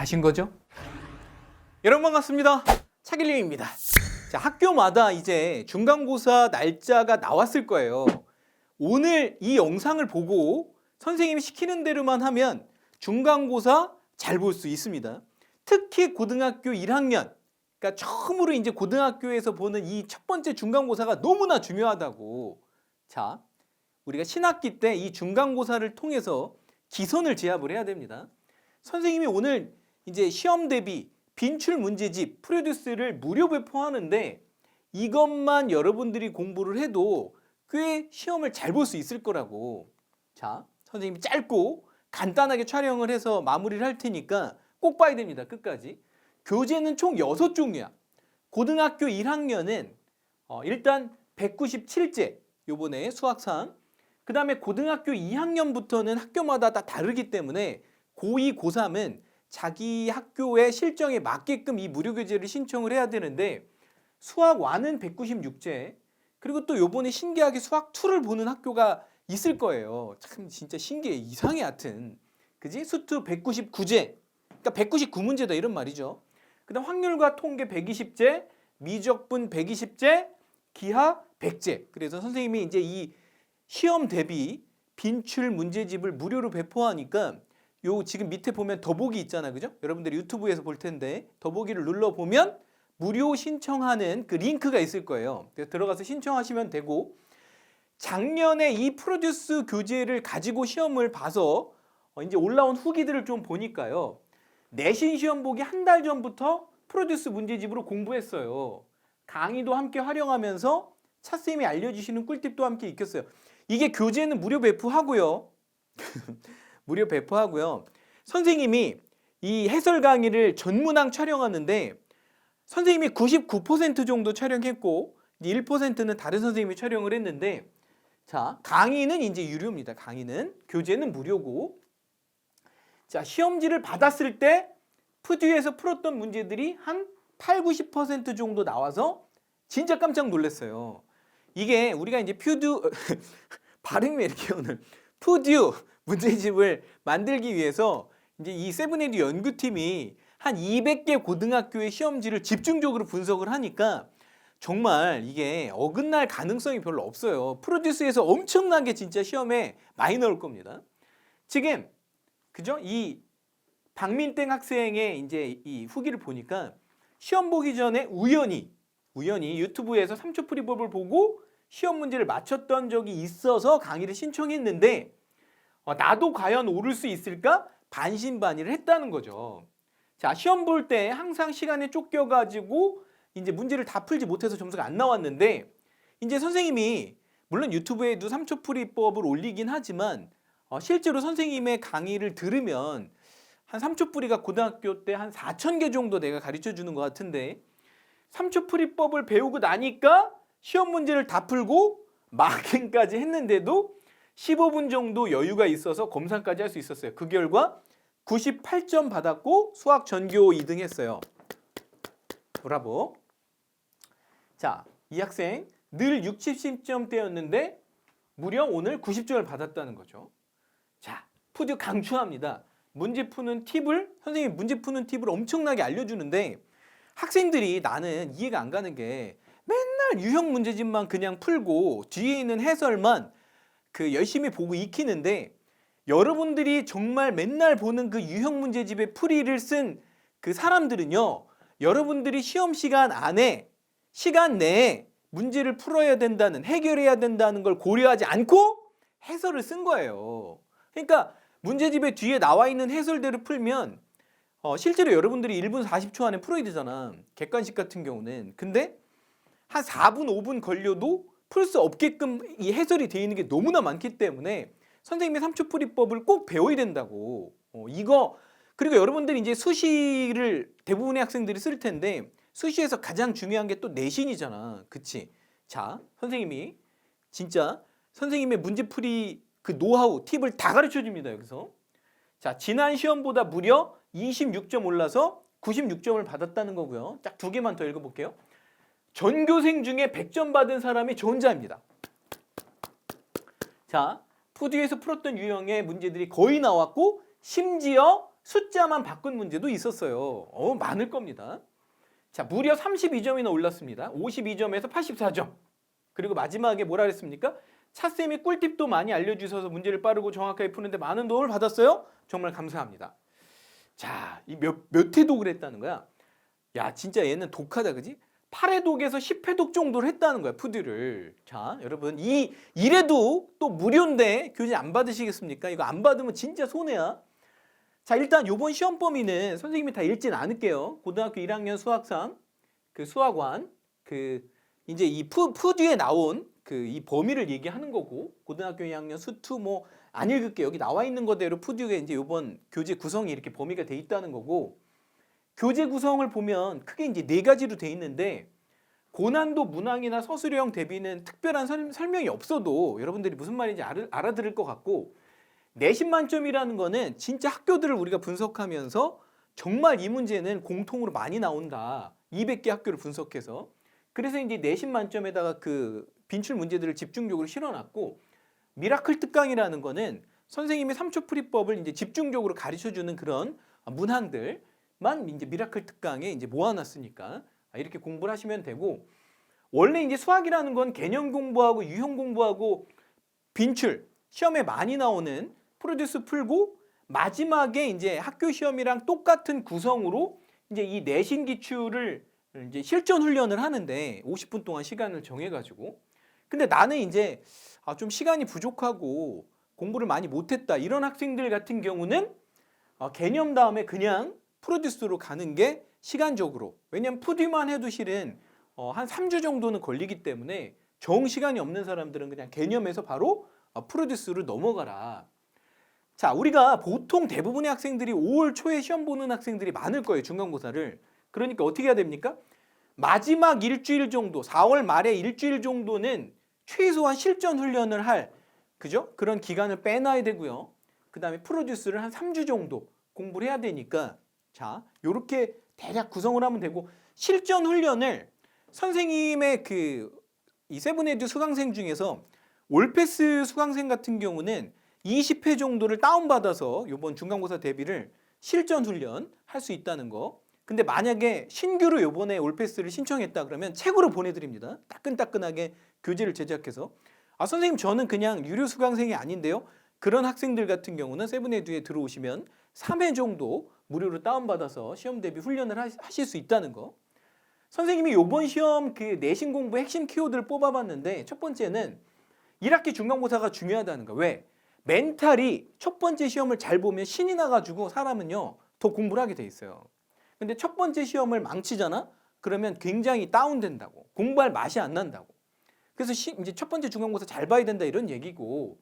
하신 거죠? 여러분 반갑습니다. 차길림입니다. 자, 학교마다 이제 중간고사 날짜가 나왔을 거예요. 오늘 이 영상을 보고 선생님이 시키는 대로만 하면 중간고사 잘 볼 수 있습니다. 특히 고등학교 1학년, 그러니까 처음으로 이제 고등학교에서 보는 이 첫 번째 중간고사가 너무나 중요하다고. 자, 우리가 신학기 때 이 중간고사를 통해서 기선을 제압을 해야 됩니다. 선생님이 오늘 이제 시험 대비 빈출 문제집 프로듀스를 무료 배포하는데 이것만 여러분들이 공부를 해도 꽤 시험을 잘 볼 수 있을 거라고. 자, 선생님이 짧고 간단하게 촬영을 해서 마무리를 할 테니까 꼭 봐야 됩니다. 끝까지. 교재는 총 6종류야. 고등학교 1학년은 어, 일단 197제 요번에 수학상 그 다음에 고등학교 2학년부터는 학교마다 다 다르기 때문에 고2, 고3은 자기 학교의 실정에 맞게끔 이 무료 교재를 신청을 해야 되는데 수학 1은 196제 그리고 또 요번에 신기하게 수학 2를 보는 학교가 있을 거예요. 참 진짜 신기해. 이상해 하여튼. 그지? 수투 199제. 그러니까 199문제다 이런 말이죠. 그다음 확률과 통계 120제, 미적분 120제, 기하 100제. 그래서 선생님이 이제 이 시험 대비 빈출 문제집을 무료로 배포하니까 요 지금 밑에 보면 더보기 있잖아. 그죠? 여러분들이 유튜브에서 볼 텐데 더보기를 눌러 보면 무료 신청하는 그 링크가 있을 거예요. 들어가서 신청하시면 되고 작년에 이 프로듀스 교재를 가지고 시험을 봐서 어, 이제 올라온 후기들을 좀 보니까요. 내신 시험 보기 한 달 전부터 프로듀스 문제집으로 공부했어요. 강의도 함께 활용하면서 차쌤이 알려주시는 꿀팁도 함께 익혔어요. 이게 교재는 무료 배포하고요. 무료 배포하고요. 선생님이 이 해설 강의를 전문항 촬영하는데 선생님이 99% 정도 촬영했고 1%는 다른 선생님이 촬영을 했는데 자 강의는 이제 유료입니다. 강의는 교재는 무료고 자 시험지를 받았을 때 푸듀에서 풀었던 문제들이 한 8, 90% 정도 나와서 진짜 깜짝 놀랐어요. 이게 우리가 이제 퓨듀 발음이 왜 이렇게 오늘 푸듀 문제집을 만들기 위해서 이제 이 세븐에듀 연구팀이 한 200개 고등학교의 시험지를 집중적으로 분석을 하니까 정말 이게 어긋날 가능성이 별로 없어요. 프로듀스에서 엄청나게 진짜 시험에 많이 나올 겁니다. 지금 그죠? 이 박민땡 학생의 이제 이 후기를 보니까 시험 보기 전에 우연히 우연히 유튜브에서 3초 풀이법을 보고 시험 문제를 맞췄던 적이 있어서 강의를 신청했는데 어, 나도 과연 오를 수 있을까 반신반의를 했다는 거죠. 자 시험 볼 때 항상 시간에 쫓겨가지고 이제 문제를 다 풀지 못해서 점수가 안 나왔는데 이제 선생님이 물론 유튜브에도 3초 풀이법을 올리긴 하지만 어, 실제로 선생님의 강의를 들으면 한 3초 풀이가 고등학교 때 한 4천 개 정도 내가 가르쳐 주는 것 같은데 3초 풀이법을 배우고 나니까 시험 문제를 다 풀고 마킹까지 했는데도 15분 정도 여유가 있어서 검사까지 할 수 있었어요. 그 결과 98점 받았고 수학 전교 2등 했어요. 브라보. 자, 이 학생 늘 60, 10점대였는데 무려 오늘 90점을 받았다는 거죠. 자, 푸드 강추합니다. 문제 푸는 팁을 선생님이 문제 푸는 팁을 엄청나게 알려주는데 학생들이 나는 이해가 안 가는 게 맨날 유형 문제집만 그냥 풀고 뒤에 있는 해설만 그 열심히 보고 익히는데 여러분들이 정말 맨날 보는 그 유형 문제집의 풀이를 쓴 그 사람들은요 여러분들이 시험 시간 안에 시간 내에 문제를 풀어야 된다는 해결해야 된다는 걸 고려하지 않고 해설을 쓴 거예요. 그러니까 문제집의 뒤에 나와 있는 해설대로 풀면 어, 실제로 여러분들이 1분 40초 안에 풀어야 되잖아. 객관식 같은 경우는. 근데 한 4분 5분 걸려도 풀 수 없게끔 이 해설이 되어 있는 게 너무나 많기 때문에 선생님의 3초 풀이법을 꼭 배워야 된다고. 어, 이거 그리고 여러분들이 이제 수시를 대부분의 학생들이 쓸 텐데 수시에서 가장 중요한 게 또 내신이잖아. 그치? 자, 선생님이 진짜 선생님의 문제풀이 그 노하우, 팁을 다 가르쳐 줍니다. 여기서. 자, 지난 시험보다 무려 26점 올라서 96점을 받았다는 거고요. 딱 두 개만 더 읽어볼게요. 전교생 중에 100점 받은 사람이 저 혼자입니다. 자, 푸드에서 풀었던 유형의 문제들이 거의 나왔고 심지어 숫자만 바꾼 문제도 있었어요. 어, 많을 겁니다. 자, 무려 32점이나 올랐습니다. 52점에서 84점. 그리고 마지막에 뭐라 그랬습니까? 차쌤이 꿀팁도 많이 알려주셔서 문제를 빠르고 정확하게 푸는데 많은 도움을 받았어요. 정말 감사합니다. 자, 이 몇, 몇 회독을 했다는 거야? 야, 진짜 얘는 독하다, 그지? 8회독에서 10회독 정도를 했다는 거야, 푸드를. 자, 여러분, 이, 이래도 또 무료인데 교재 안 받으시겠습니까? 이거 안 받으면 진짜 손해야. 자, 일단 요번 시험 범위는 선생님이 다 읽진 않을게요. 고등학교 1학년 수학상, 그 수학관, 그, 이제 이 푸, 푸드에 나온 그 이 범위를 얘기하는 거고, 고등학교 2학년 수투 뭐, 안 읽을게요. 여기 나와 있는 거대로 푸드에 이제 요번 교재 구성이 이렇게 범위가 돼 있다는 거고, 교재 구성을 보면 크게 이제 네 가지로 돼 있는데 고난도 문항이나 서술형 대비는 특별한 설, 설명이 없어도 여러분들이 무슨 말인지 알아, 알아 들을 것 같고 내신 만점이라는 거는 진짜 학교들을 우리가 분석하면서 정말 이 문제는 공통으로 많이 나온다. 200개 학교를 분석해서 그래서 이제 내신 만점에다가 그 빈출 문제들을 집중적으로 실어놨고 미라클 특강이라는 거는 선생님의 3초 풀이법을 이제 집중적으로 가르쳐 주는 그런 문항들 만 이제 미라클 특강에 이제 모아놨으니까 이렇게 공부를 하시면 되고 원래 이제 수학이라는 건 개념 공부하고 유형 공부하고 빈출 시험에 많이 나오는 프로듀스 풀고 마지막에 이제 학교 시험이랑 똑같은 구성으로 이제 이 내신 기출을 이제 실전 훈련을 하는데 50분 동안 시간을 정해 가지고. 근데 나는 이제 아, 좀 시간이 부족하고 공부를 많이 못했다 이런 학생들 같은 경우는 어, 개념 다음에 그냥 프로듀스로 가는 게 시간적으로 왜냐면 푸디만 해도 실은 어, 한 3주 정도는 걸리기 때문에 정 시간이 없는 사람들은 그냥 개념에서 바로 어, 프로듀스로 넘어가라. 자, 우리가 보통 대부분의 학생들이 5월 초에 시험 보는 학생들이 많을 거예요, 중간고사를. 그러니까 어떻게 해야 됩니까? 마지막 일주일 정도, 4월 말에 일주일 정도는 최소한 실전 훈련을 할 그죠? 그런 기간을 빼놔야 되고요. 그 다음에 프로듀스를 한 3주 정도 공부를 해야 되니까 자, 요렇게 대략 구성을 하면 되고 실전 훈련을 선생님의 그 이 세븐에듀 수강생 중에서 올패스 수강생 같은 경우는 20회 정도를 다운받아서 요번 중간고사 대비를 실전 훈련 할 수 있다는 거. 근데 만약에 신규로 요번에 올패스를 신청했다 그러면 책으로 보내드립니다. 따끈따끈하게 교재를 제작해서. 아 선생님 저는 그냥 유료 수강생이 아닌데요. 그런 학생들 같은 경우는 세븐에듀에 들어오시면 3회 정도 무료로 다운받아서 시험 대비 훈련을 하- 하실 수 있다는 거. 선생님이 요번 시험 그 내신 공부 핵심 키워드를 뽑아봤는데 첫 번째는 1학기 중간고사가 중요하다는 거. 왜? 멘탈이 첫 번째 시험을 잘 보면 신이 나가지고 사람은요 더 공부를 하게 돼 있어요. 근데 첫 번째 시험을 망치잖아? 그러면 굉장히 다운된다고. 공부할 맛이 안 난다고. 그래서 시, 이제 첫 번째 중간고사 잘 봐야 된다 이런 얘기고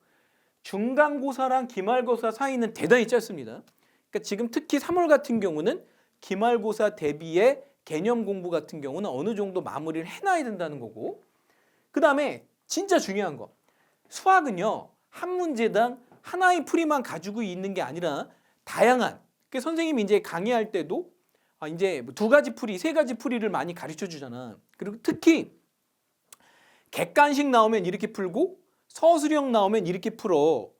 중간고사랑 기말고사 사이는 대단히 짧습니다. 그러니까 지금 특히 3월 같은 경우는 기말고사 대비의 개념 공부 같은 경우는 어느 정도 마무리를 해놔야 된다는 거고. 그 다음에 진짜 중요한 거. 수학은요 한 문제당 하나의 풀이만 가지고 있는 게 아니라 다양한. 그 선생님이 이제 강의할 때도 아 이제 두 가지 풀이 세 가지 풀이를 많이 가르쳐 주잖아. 그리고 특히 객관식 나오면 이렇게 풀고 서술형 나오면 이렇게 풀어.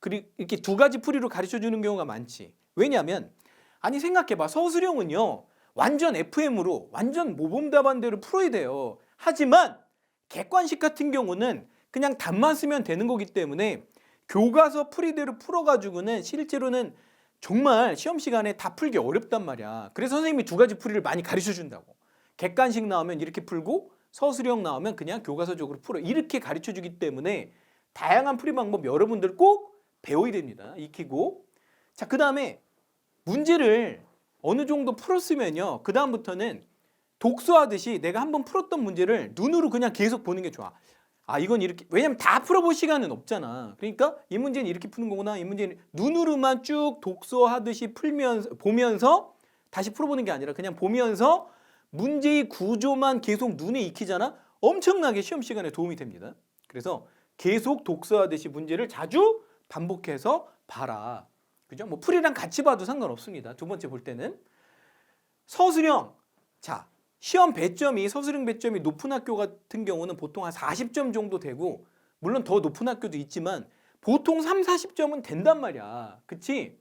그리고 이렇게 두 가지 풀이로 가르쳐 주는 경우가 많지 왜냐하면 아니 생각해봐 서술형은요 완전 FM으로 완전 모범 답안대로 풀어야 돼요 하지만 객관식 같은 경우는 그냥 답만 쓰면 되는 거기 때문에 교과서 풀이대로 풀어가지고는 실제로는 정말 시험 시간에 다 풀기 어렵단 말이야. 그래서 선생님이 두 가지 풀이를 많이 가르쳐 준다고. 객관식 나오면 이렇게 풀고 서술형 나오면 그냥 교과서적으로 풀어. 이렇게 가르쳐 주기 때문에 다양한 풀이 방법 여러분들 꼭 배워야 됩니다. 익히고. 자, 그 다음에 문제를 어느 정도 풀었으면요. 그 다음부터는 독서하듯이 내가 한번 풀었던 문제를 눈으로 그냥 계속 보는 게 좋아. 아 이건 이렇게 왜냐면 다 풀어볼 시간은 없잖아. 그러니까 이 문제는 이렇게 푸는 거구나. 이 문제는 눈으로만 쭉 독서하듯이 풀면서 보면서 다시 풀어보는 게 아니라 그냥 보면서 문제의 구조만 계속 눈에 익히잖아. 엄청나게 시험 시간에 도움이 됩니다. 그래서 계속 독서하듯이 문제를 자주 반복해서 봐라. 그죠? 뭐 풀이랑 같이 봐도 상관없습니다. 두 번째 볼 때는 서술형. 자, 시험 배점이 서술형 배점이 높은 학교 같은 경우는 보통 한 40점 정도 되고 물론 더 높은 학교도 있지만 보통 3, 40점은 된단 말이야. 그치?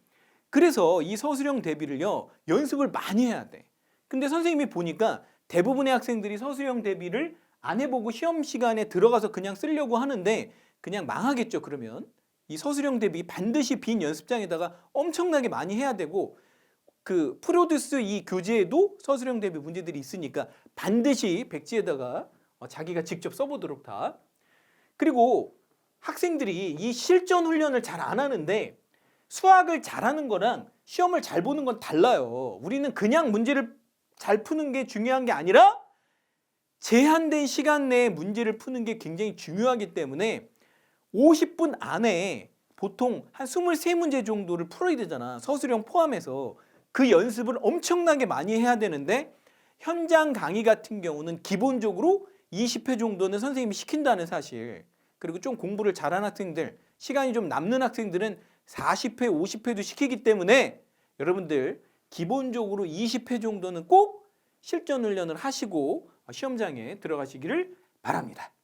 그래서 이 서술형 대비를요 연습을 많이 해야 돼. 근데 선생님이 보니까 대부분의 학생들이 서술형 대비를 안 해보고 시험 시간에 들어가서 그냥 쓰려고 하는데 그냥 망하겠죠 그러면 이 서술형 대비 반드시 빈 연습장에다가 엄청나게 많이 해야 되고 그 프로듀스 이 교재에도 서술형 대비 문제들이 있으니까 반드시 백지에다가 어, 자기가 직접 써보도록 다 그리고 학생들이 이 실전 훈련을 잘 안 하는데 수학을 잘하는 거랑 시험을 잘 보는 건 달라요. 우리는 그냥 문제를 잘 푸는 게 중요한 게 아니라 제한된 시간 내에 문제를 푸는 게 굉장히 중요하기 때문에 50분 안에 보통 한 23문제 정도를 풀어야 되잖아. 서술형 포함해서 그 연습을 엄청나게 많이 해야 되는데 현장 강의 같은 경우는 기본적으로 20회 정도는 선생님이 시킨다는 사실. 그리고 좀 공부를 잘하는 학생들, 시간이 좀 남는 학생들은 40회, 50회도 시키기 때문에 여러분들 기본적으로 20회 정도는 꼭 실전 훈련을 하시고 시험장에 들어가시기를 바랍니다.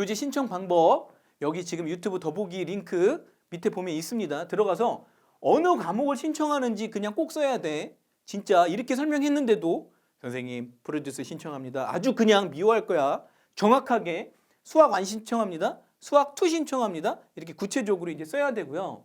자, 교재 신청 방법 여기 지금 유튜브 더보기 링크 밑에 보면 있습니다. 들어가서 어느 과목을 신청하는지 그냥 꼭 써야 돼. 진짜 이렇게 설명했는데도 선생님 프로듀스 신청합니다. 아주 그냥 미워할 거야. 정확하게 수학 안 신청합니다. 수학 투 신청합니다. 이렇게 구체적으로 이제 써야 되고요.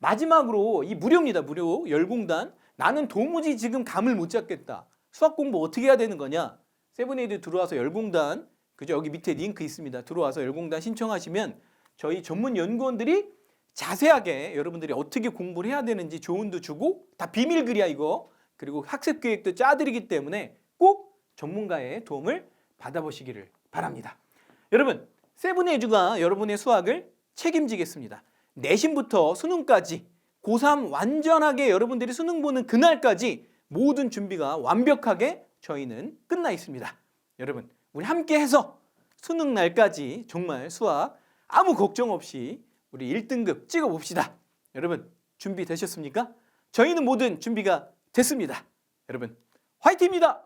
마지막으로 이 무료입니다. 무료 열공단. 나는 도무지 지금 감을 못 잡겠다. 수학 공부 어떻게 해야 되는 거냐? 세븐에이드 들어와서 열공단 그죠? 여기 밑에 링크 있습니다. 들어와서 열공단 신청하시면 저희 전문 연구원들이 자세하게 여러분들이 어떻게 공부를 해야 되는지 조언도 주고 다 비밀 글이야 이거. 그리고 학습 계획도 짜드리기 때문에 꼭 전문가의 도움을 받아보시기를 바랍니다. 여러분, 세븐에이즈가 여러분의 수학을 책임지겠습니다. 내신부터 수능까지 고3 완전하게 여러분들이 수능 보는 그날까지 모든 준비가 완벽하게 저희는 끝나 있습니다. 여러분, 우리 함께 해서 수능 날까지 정말 수학 아무 걱정 없이 우리 1등급 찍어봅시다. 여러분 준비되셨습니까? 저희는 모든 준비가 됐습니다. 여러분 화이팅입니다.